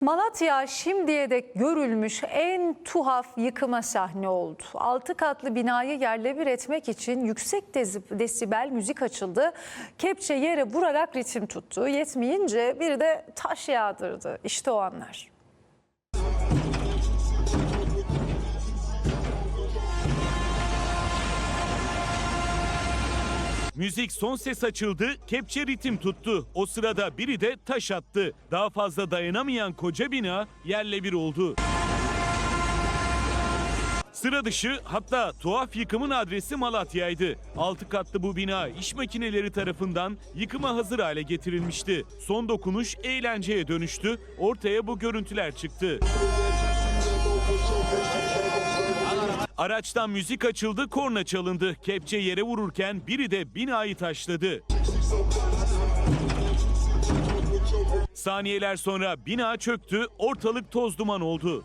Malatya şimdiye dek görülmüş en tuhaf yıkıma sahne oldu. Altı katlı binayı yerle bir etmek için yüksek desibel müzik açıldı. Kepçe yere vurarak ritim tuttu. Yetmeyince biri de taş yağdırdı. İşte o anlar. Müzik son ses açıldı, kepçe ritim tuttu. O sırada biri de taş attı. Daha fazla dayanamayan koca bina yerle bir oldu. Sıra dışı hatta tuhaf yıkımın adresi Malatya'ydı. Altı katlı bu bina iş makineleri tarafından yıkıma hazır hale getirilmişti. Son dokunuş eğlenceye dönüştü. Ortaya bu görüntüler çıktı. Araçtan müzik açıldı, korna çalındı. Kepçe yere vururken biri de binayı taşladı. Saniyeler sonra bina çöktü, ortalık toz duman oldu.